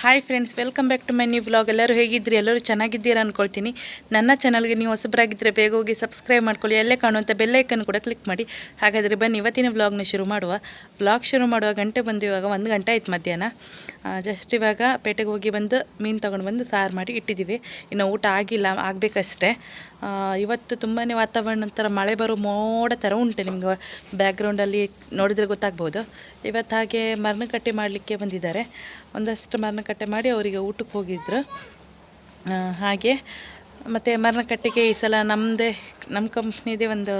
Hi friends welcome back to my new vlog ಎಲ್ಲರೂ ಹೇಗಿದ್ರಿ ಎಲ್ಲರೂ ಚೆನ್ನಾಗಿದ್ದೀರಾ ಅಂದ್ಕೊಳ್ತೀನಿ ನನ್ನ ಚಾನಲ್ಗೆ ನೀವು ಹೊಸಬರಾಗಿದ್ದರೆ ಬೇಗ ಹೋಗಿ ಸಬ್ಸ್ಕ್ರೈಬ್ ಮಾಡ್ಕೊಳ್ಳಿ. ಎಲ್ಲೇ ಕಾಣುವಂಥ ಬೆಲ್ಲೈಕನ್ ಕೂಡ ಕ್ಲಿಕ್ ಮಾಡಿ. ಹಾಗಾದರೆ ಬನ್ನಿ, ಇವತ್ತಿನ ವ್ಲಾಗ್ನ ಶುರು ಮಾಡುವ. ವ್ಲಾಗ್ ಶುರು ಮಾಡುವ ಗಂಟೆ ಬಂದು ಇವಾಗ ಒಂದು ಗಂಟೆ ಆಯ್ತು ಮಧ್ಯಾಹ್ನ. ಜಸ್ಟ್ ಇವಾಗ ಪೇಟೆಗೆ ಹೋಗಿ ಬಂದು ಮೀನು ತೊಗೊಂಡು ಬಂದು ಸಾರು ಮಾಡಿ ಇಟ್ಟಿದ್ದೀವಿ. ಇನ್ನು ಊಟ ಆಗಿಲ್ಲ, ಆಗಬೇಕಷ್ಟೇ. ಇವತ್ತು ತುಂಬಾ ವಾತಾವರಣ ಒಂಥರ ಮಳೆ ಬರೋ ಮೋಡ ಥರ ಉಂಟು ನಿಮ್ಗೆ ಬ್ಯಾಕ್ಗ್ರೌಂಡಲ್ಲಿ ನೋಡಿದರೆ ಗೊತ್ತಾಗ್ಬೋದು. ಇವತ್ತು ಹಾಗೆ ಮರಣಕಟ್ಟೆ ಮಾಡಲಿಕ್ಕೆ ಬಂದಿದ್ದಾರೆ. ಒಂದಷ್ಟು ಮರಣಕಟ್ಟೆ ಮಾಡಿ ಅವರಿಗೆ ಊಟಕ್ಕೆ ಹೋಗಿದ್ರು. ಹಾಗೆ ಮತ್ತು ಮರಣಕಟ್ಟೆಗೆ ಈ ಸಲ ನಮ್ಮದೇ ನಮ್ಮ ಕಂಪ್ನಿದೇ ಒಂದು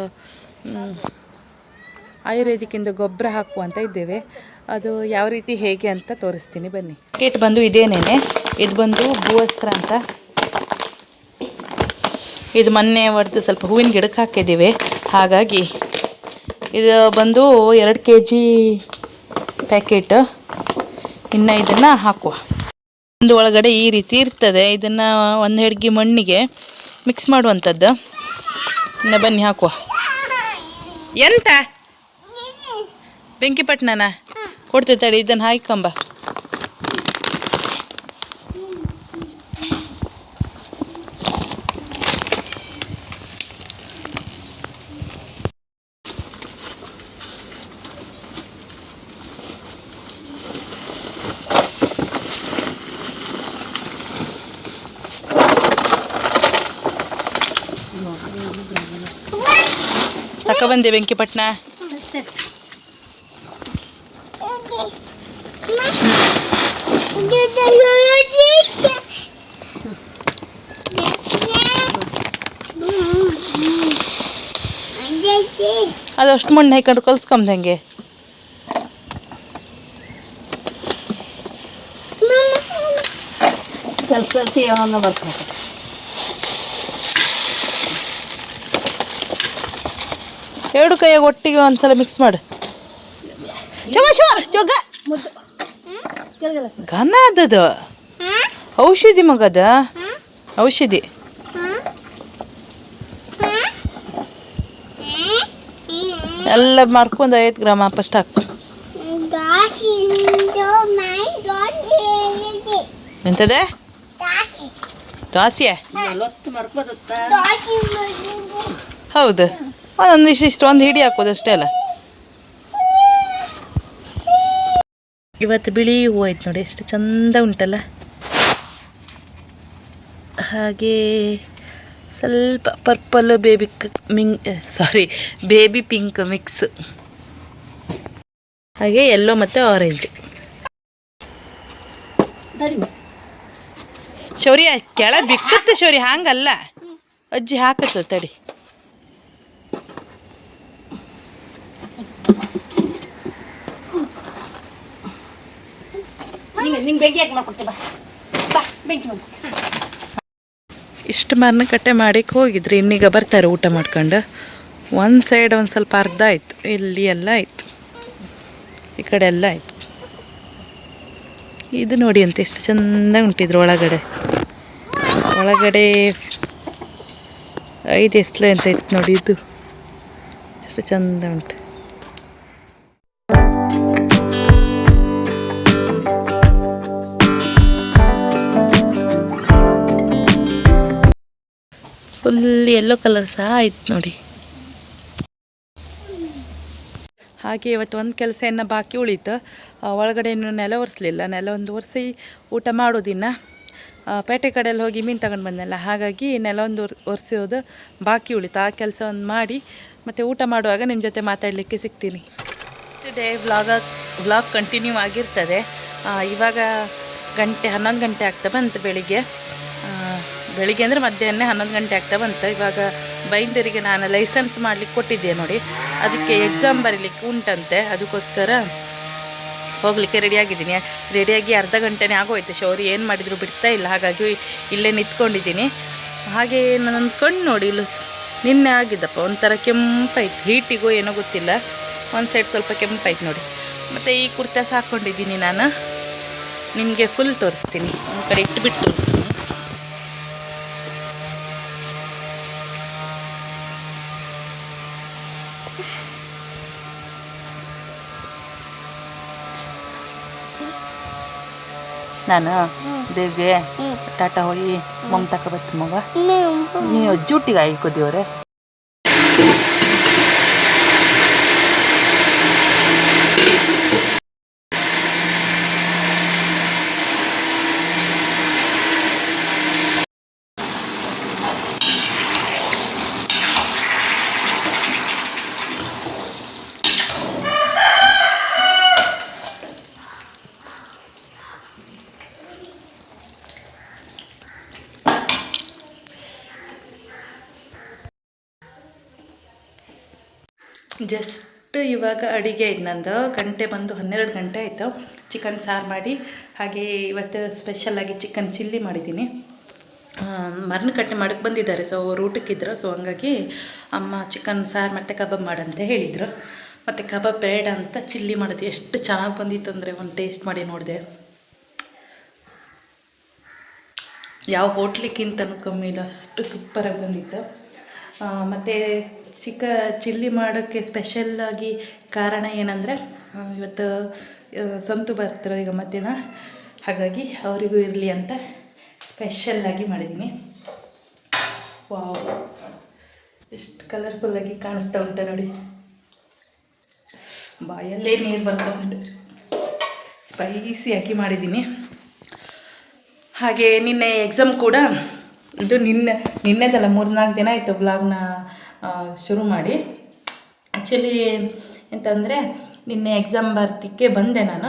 ಆಯುರ್ವೇದಿಕ್ಕಿಂದ ಗೊಬ್ಬರ ಹಾಕುವ ಅಂತ ಇದ್ದೇವೆ. ಅದು ಯಾವ ರೀತಿ ಹೇಗೆ ಅಂತ ತೋರಿಸ್ತೀನಿ ಬನ್ನಿ. ಕೇಟ್ ಬಂದು ಇದೇನೇನೆ? ಇದು ಬಂದು ಭೂವಸ್ತ್ರ ಅಂತ. ಇದು ಮೊನ್ನೆ ಹೊಡೆದು ಸ್ವಲ್ಪ ಹೂವಿನ ಗಿಡಕ್ಕೆ ಹಾಕಿದ್ದೀವಿ. ಹಾಗಾಗಿ ಇದು ಬಂದು ಎರಡು ಕೆ ಜಿ ಪ್ಯಾಕೆಟ್. ಇನ್ನು ಇದನ್ನು ಹಾಕುವ. ಒಂದು ಒಳಗಡೆ ಈ ರೀತಿ ಇರ್ತದೆ. ಇದನ್ನು ಒಂದು ಹೆಡ್ಗಿ ಮಣ್ಣಿಗೆ ಮಿಕ್ಸ್ ಮಾಡುವಂಥದ್ದು. ಇನ್ನು ಬನ್ನಿ ಹಾಕುವ. ಎಂತ? ಬೆಂಕಿಪಟ್ಟಣನ? ಕೊಡ್ತೀವಿ ತಡಿ ಇದನ್ನು ಹಾಕೊಂಬ ತಗೊಬಂದೆ ಬೆಂಕಿಪಟ್ಟಣ ಅದು ಅಷ್ಟು ಮಣ್ಣು ಹಾಕೊಂಡು ಕಲ್ಸ್ಕೊಂಬ ಹೆಂಗೆ ಕಲ್ಸಿ ಕಲ್ಸಿ ಯಾವಾಗ ಬರ್ತಾರೆ ಎರಡು ಕೈಯಾಗ ಒಟ್ಟಿಗೆ ಒಂದ್ಸಲ ಮಿಕ್ಸ್ ಮಾಡು. ಘನ ಅದದು ಔಷಧಿ ಮಗದ ಔಷಧಿ. ಎಲ್ಲ ಮಾರ್ಕೊಂಡು ಐವತ್ತು ಗ್ರಾಮ ಫಸ್ಟ್ ಹಾಕು. ಎಂತದೆ ದೋಸೆ. ನಲವತ್ತು ಮರ್ಕೋದತ್ತ ಹೌದು. ಒಂದೊಂದು ಇಷ್ಟಿಷ್ಟು ಒಂದು ಹಿಡಿ ಹಾಕೋದು ಅಷ್ಟೇ ಅಲ್ಲ. ಇವತ್ತು ಬಿಳಿ ಹೂವು ಆಯ್ತು ನೋಡಿ, ಎಷ್ಟು ಚಂದ ಉಂಟಲ್ಲ. ಹಾಗೆ ಸ್ವಲ್ಪ ಪರ್ಪಲ್ ಬೇಬಿ ಮಿಂಗ್ ಸಾರಿ ಬೇಬಿ ಪಿಂಕ್ ಮಿಕ್ಸ್ ಹಾಗೆ ಎಲ್ಲೋ ಮತ್ತು ಆರೆಂಜ್ ಶೌರಿ ಕೆಳ ಬಿಕ್ಕತ್ತ ಶೌರಿ ಹಾಂಗಲ್ಲ. ಅಜ್ಜಿ ಹಾಕತ್ತ, ತಡಿ. ನಿಂಗೆ ಬೆಂಕಿ ಯಾಕೆ ಮಾಡ್ಕೊಡ್ತೀವಿ ಬಾ. ಬೆಂಕಿ ಇಷ್ಟು ಮರನ ಕಟ್ಟೆ ಮಾಡಕ್ಕೆ ಹೋಗಿದ್ರಿ, ಇನ್ನೀಗ ಬರ್ತಾರೆ ಊಟ ಮಾಡ್ಕೊಂಡು. ಒಂದು ಸೈಡ್ ಒಂದು ಸ್ವಲ್ಪ ಅರ್ಧ ಆಯ್ತು, ಇಲ್ಲಿ ಎಲ್ಲ ಆಯ್ತು. ಈ ಕಡೆ ಎಲ್ಲ ಆಯ್ತು. ಇದು ನೋಡಿ ಅಂತ ಎಷ್ಟು ಚಂದ ಉಂಟಿದ್ರು ಒಳಗಡೆ. ಒಳಗಡೆ ಐದು ಎಸ್ಲೆ ಅಂತ ಇತ್ತು ನೋಡಿ ಇದು. ಎಷ್ಟು ಚಂದ ಉಂಟು. ಫುಲ್ ಎಲ್ಲೋ ಕಲರ್ ಸಹ ಆಯ್ತು ನೋಡಿ. ಹಾಗೆ ಇವತ್ತು ಒಂದು ಕೆಲಸ ಇನ್ನು ಬಾಕಿ ಉಳೀತು. ಒಳಗಡೆ ಇನ್ನು ನೆಲ ಒರೆಸ್ಲಿಲ್ಲ. ನೆಲ ಒಂದು ಒರೆಸಿ ಊಟ ಮಾಡೋದಿನ್ನ ಪೇಟೆ ಕಡೆಯಲ್ಲಿ ಹೋಗಿ ಮೀನು ತಗೊಂಡು ಬಂದಲ್ಲ ಹಾಗಾಗಿ ನೆಲ ಒಂದು ಒರ್ ಒರೆಸೋದು ಬಾಕಿ ಉಳಿತು. ಆ ಕೆಲಸ ಒಂದು ಮಾಡಿ ಮತ್ತು ಊಟ ಮಾಡುವಾಗ ನಿಮ್ಮ ಜೊತೆ ಮಾತಾಡಲಿಕ್ಕೆ ಸಿಗ್ತೀನಿ. ಡೇ ವ್ಲಾಗ ವ್ಲಾಗ್ ಕಂಟಿನ್ಯೂ ಆಗಿರ್ತದೆ. ಇವಾಗ ಗಂಟೆ ಹನ್ನೊಂದು ಗಂಟೆ ಆಗ್ತಾ ಬಂತು ಬೆಳಿಗ್ಗೆ. ಬೆಳಿಗ್ಗೆ ಅಂದರೆ ಮಧ್ಯಾಹ್ನ ಹನ್ನೊಂದು ಗಂಟೆ ಆಗ್ತಾ ಬಂತು. ಇವಾಗ ಬೈಂದರಿಗೆ ನಾನು ಲೈಸೆನ್ಸ್ ಮಾಡಲಿಕ್ಕೆ ಕೊಟ್ಟಿದ್ದೆ ನೋಡಿ. ಅದಕ್ಕೆ ಎಕ್ಸಾಮ್ ಬರೀಲಿಕ್ಕೆ ಉಂಟಂತೆ. ಅದಕ್ಕೋಸ್ಕರ ಹೋಗಲಿಕ್ಕೆ ರೆಡಿಯಾಗಿದ್ದೀನಿ ರೆಡಿಯಾಗಿ ಅರ್ಧ ಗಂಟೆನೇ ಆಗೋಯ್ತು. ಶೌರಿ ಏನು ಮಾಡಿದ್ರು ಬಿಡ್ತಾ ಇಲ್ಲ. ಹಾಗಾಗಿ ಇಲ್ಲೇ ನಿಂತ್ಕೊಂಡಿದ್ದೀನಿ. ಹಾಗೆ ನನ್ನ ಕಣ್ಣು ನೋಡಿ ಇಲ್ಲ ನಿನ್ನೆ ಆಗಿದ್ದಪ್ಪ. ಒಂಥರ ಕೆಂಪಾಯ್ತು. ಹೀಟಿಗೂ ಏನೋ ಗೊತ್ತಿಲ್ಲ. ಒಂದು ಸೈಡ್ ಸ್ವಲ್ಪ ಕೆಂಪಾಯ್ತು ನೋಡಿ. ಮತ್ತು ಈ ಕುರ್ತಾಸ್ ಹಾಕ್ಕೊಂಡಿದ್ದೀನಿ ನಾನು. ನಿಮಗೆ ಫುಲ್ ತೋರಿಸ್ತೀನಿ. ಒಂದು ಕಡೆ ಇಟ್ಬಿಟ್ಟು ತೋರಿಸ್ತೀನಿ. ನಾನು ಬೇಗ ಟಾಟಾ ಹೋಗಿ ತಕ ಬತ್ತು ಮಗ. ನೀವು ಜೂಟಿಗೆ ಆಯ್ಕೋದಿವ್ರೆ ಜಸ್ಟ್ ಇವಾಗ ಅಡಿಗೆ ಆಯ್ತು ನಂದು. ಗಂಟೆ ಬಂದು ಹನ್ನೆರಡು ಗಂಟೆ ಆಯಿತು. ಚಿಕನ್ ಸಾರು ಮಾಡಿ, ಹಾಗೆ ಇವತ್ತು ಸ್ಪೆಷಲಾಗಿ ಚಿಕನ್ ಚಿಲ್ಲಿ ಮಾಡಿದ್ದೀನಿ. ಮರಣ ಕಟ್ಟೆ ಮಾಡಕ್ಕೆ ಬಂದಿದ್ದಾರೆ ಸೊ ಅವ್ರು ಊಟಕ್ಕಿದ್ರು ಸೊ ಹಂಗಾಗಿ ಅಮ್ಮ ಚಿಕನ್ ಸಾರು ಮತ್ತು ಕಬಾಬ್ ಮಾಡಂತ ಹೇಳಿದರು. ಮತ್ತು ಕಬಾಬ್ ಬೇಡ ಅಂತ ಚಿಲ್ಲಿ ಮಾಡಿದ್ವಿ ಎಷ್ಟು ಚೆನ್ನಾಗಿ ಬಂದಿತ್ತು ಅಂದರೆ ಒಂದು ಟೇಸ್ಟ್ ಮಾಡಿ ನೋಡಿದೆ. ಯಾವ ಹೋಟ್ಲಿಕ್ಕಿಂತನೂ ಕಮ್ಮಿ ಇಲ್ಲ, ಅಷ್ಟು ಸೂಪರಾಗಿ ಬಂದಿತ್ತು. ಮತ್ತು ಚಿಕ್ಕ ಚಿಲ್ಲಿ ಮಾಡೋಕ್ಕೆ ಸ್ಪೆಷಲ್ಲಾಗಿ ಕಾರಣ ಏನಂದರೆ ಇವತ್ತು ಸಂತು ಬರ್ತಾರೆ ಈಗ ಮಧ್ಯಾಹ್ನ. ಹಾಗಾಗಿ ಅವರಿಗೂ ಇರಲಿ ಅಂತ ಸ್ಪೆಷಲ್ಲಾಗಿ ಮಾಡಿದ್ದೀನಿ. ವಾವ್. ಎಷ್ಟು ಕಲರ್ಫುಲ್ಲಾಗಿ ಕಾಣಿಸ್ತಾ ಉಂಟು ನೋಡಿ. ಬಾಯಲ್ಲೇ ನೀರು ಬರ್ತಾ ಉಂಟು. ಸ್ಪೈಸಿಯಾಗಿ ಮಾಡಿದ್ದೀನಿ. ಹಾಗೆ ನಿನ್ನೆ ಎಕ್ಸಾಮ್ ಕೂಡ, ಇದು ನಿನ್ನೆ, ನಿನ್ನೆದಲ್ಲ ಮೂರ್ನಾಲ್ಕು ದಿನ ಆಯಿತು ಬ್ಲಾಗ್ನ ಶುರು ಮಾಡಿ. ಆ್ಯಕ್ಚುಲಿ ಎಂತಂದರೆ, ನಿನ್ನೆ ಎಕ್ಸಾಮ್ ಬರ್ತಿಕ್ಕೆ ಬಂದೆ ನಾನು.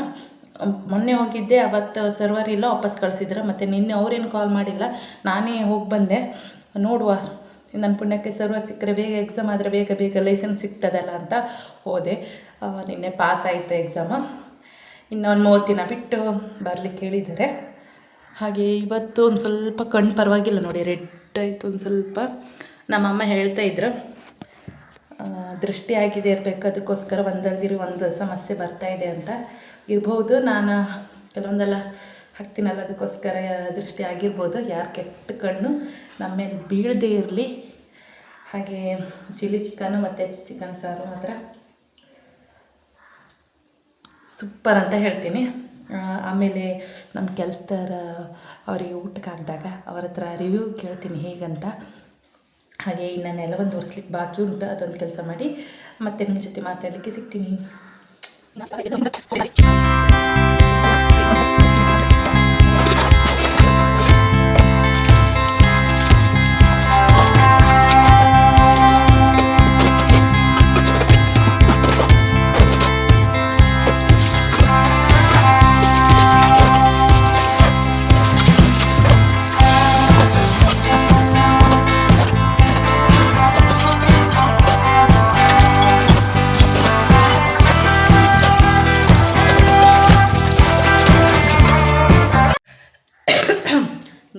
ಮೊನ್ನೆ ಹೋಗಿದ್ದೆ, ಅವತ್ತು ಸರ್ವರ್ ಇಲ್ಲ, ವಾಪಸ್ ಕಳಿಸಿದ್ರು. ಮತ್ತು ನಿನ್ನೆ ಅವ್ರೇನು ಕಾಲ್ ಮಾಡಿಲ್ಲ, ನಾನೇ ಹೋಗಿ ಬಂದೆ. ನೋಡುವ ನನ್ನ ಪುಣ್ಯಕ್ಕೆ ಸರ್ವರ್ ಸಿಕ್ಕರೆ ಬೇಗ ಎಕ್ಸಾಮ್ ಆದರೆ ಬೇಗ ಬೇಗ ಲೈಸೆನ್ಸ್ ಸಿಗ್ತದಲ್ಲ ಅಂತ ಹೋದೆ. ನಿನ್ನೆ ಪಾಸ್ ಆಯಿತು ಎಕ್ಸಾಮು ಒಂದು ಮೂವತ್ತು ದಿನ ಬಿಟ್ಟು ಬರಲಿಕ್ಕೆ ಹೇಳಿದ್ದಾರೆ. ಹಾಗೆ ಇವತ್ತು ಒಂದು ಸ್ವಲ್ಪ ಕಣ್ಣು ಪರವಾಗಿಲ್ಲ ನೋಡಿ ರೆಡ್ ಆಯಿತು ಒಂದು ಸ್ವಲ್ಪ. ನಮ್ಮಮ್ಮ ಹೇಳ್ತಾ ಇದ್ರು ದೃಷ್ಟಿಯಾಗಿದೆ ಇರಬೇಕು, ಅದಕ್ಕೋಸ್ಕರ ಒಂದಲ್ದಿರಿ ಒಂದು ಸಮಸ್ಯೆ ಬರ್ತಾ ಇದೆ ಅಂತ ಇರ್ಬೋದು. ನಾನು ಕೆಲವೊಂದೆಲ್ಲ ಹಾಕ್ತೀನಲ್ಲ, ಅದಕ್ಕೋಸ್ಕರ ದೃಷ್ಟಿ ಆಗಿರ್ಬೋದು. ಯಾರು ಕೆಟ್ಟ ಕಣ್ಣು ನಮ್ಮ ಮೇಲೆ ಬೀಳದೇ ಇರಲಿ. ಹಾಗೆ ಚಿಲ್ಲಿ ಚಿಕನು ಮತ್ತು ಚಿಕನ್ ಸಾರು ಮಾತ್ರ ಸೂಪರ್ ಅಂತ ಹೇಳ್ತೀನಿ. ಆಮೇಲೆ ನಮ್ಮ ಕೆಲಸದವ್ರ, ಅವರಿಗೆ ಊಟಕ್ಕೆ ಹಾಕಿದಾಗ ಅವ್ರ ಹತ್ರ ರಿವ್ಯೂ ಕೇಳ್ತೀನಿ ಹೇಗಂತ. ಹಾಗೆ ಇನ್ನು ನೆಲವನ್ನು ಒಂದು ಒರೆಸ್ಲಿಕ್ಕೆ ಬಾಕಿ ಉಂಟು, ಅದೊಂದು ಕೆಲಸ ಮಾಡಿ ಮತ್ತೆ ನಿಮ್ಮ ಜೊತೆ ಮಾತಾಡಲಿಕ್ಕೆ ಸಿಗ್ತೀನಿ.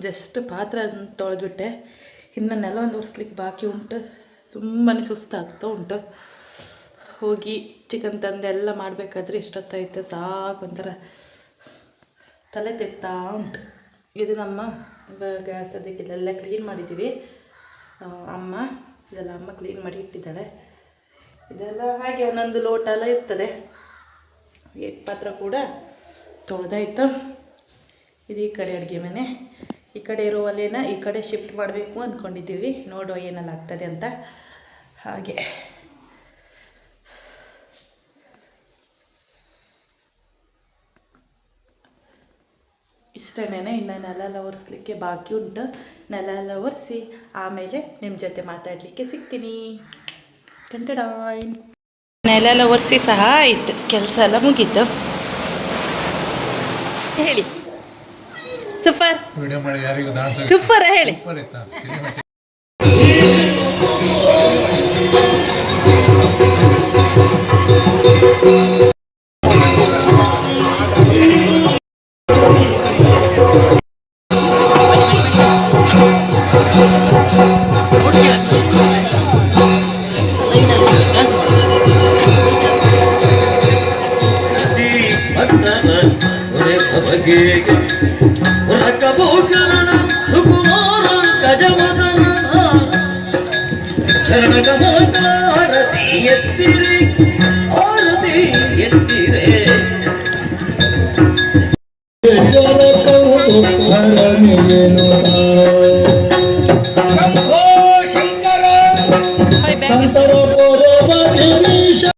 ಜಸ್ಟ್ ಪಾತ್ರ ತೊಳೆದ್ಬಿಟ್ಟೆ. ಇನ್ನು ನೆಲ ಒಂದು ಒರೆಸ್ಲಿಕ್ಕೆ ಬಾಕಿ ಉಂಟು. ತುಂಬಾ ಸುಸ್ತಾಗ್ತಾ ಉಂಟು. ಹೋಗಿ ಚಿಕನ್ ತಂದು ಎಲ್ಲ ಮಾಡಬೇಕಾದ್ರೆ ಇಷ್ಟೊತ್ತಾಯ್ತು. ಸಾಕು ಒಂಥರ. ತಲೆ ತೆತ್ತಾ ಉಂಟು. ಇದು ನಮ್ಮ ಗ್ಯಾಸ್ ಅದಕ್ಕೆ ಇದೆಲ್ಲ ಕ್ಲೀನ್ ಮಾಡಿದ್ದೀವಿ. ಅಮ್ಮ, ಇದೆಲ್ಲ ಅಮ್ಮ ಕ್ಲೀನ್ ಮಾಡಿ ಇಟ್ಟಿದ್ದಾಳೆ. ಇದೆಲ್ಲ ಹಾಗೆ ಒಂದೊಂದು ಲೋಟ ಎಲ್ಲ ಇರ್ತದೆ. ಪಾತ್ರ ಕೂಡ ತೊಳೆದಾಯ್ತು. ಇದೀ ಕಡೆ ಅಡುಗೆ ಮನೆ. ಈ ಕಡೆ ಇರೋ ಒಲೆನ ಈ ಕಡೆ ಶಿಫ್ಟ್ ಮಾಡಬೇಕು ಅಂದ್ಕೊಂಡಿದ್ದೀವಿ ನೋಡೋ ಏನೆಲ್ಲ ಆಗ್ತದೆ ಅಂತ. ಹಾಗೆ. ಇಷ್ಟನೇ ಇನ್ನು ನೆಲ ಒರೆಸ್ಲಿಕ್ಕೆ ಬಾಕಿ ಉಂಟು. ನೆಲ ಎಲ್ಲ ಒರೆಸಿ ಆಮೇಲೆ ನಿಮ್ಮ ಜೊತೆ ಮಾತಾಡಲಿಕ್ಕೆ ಸಿಗ್ತೀನಿ. ನೆಲ ಎಲ್ಲ ಒರೆಸಿ ಸಹ ಆಯಿತು ಕೆಲಸ ಎಲ್ಲ ಮುಗೀತು. ಹೇಳಿ. ಸೂಪರ್ ವಿಡಿಯೋ ಮಾಡಿ ಯಾರಿಗೂ ಸೂಪರ್ ಹೇಳಿ. ಸೂಪರ್ ಇತ್ತ ಸಿನಿಮಾ ಆರತಿ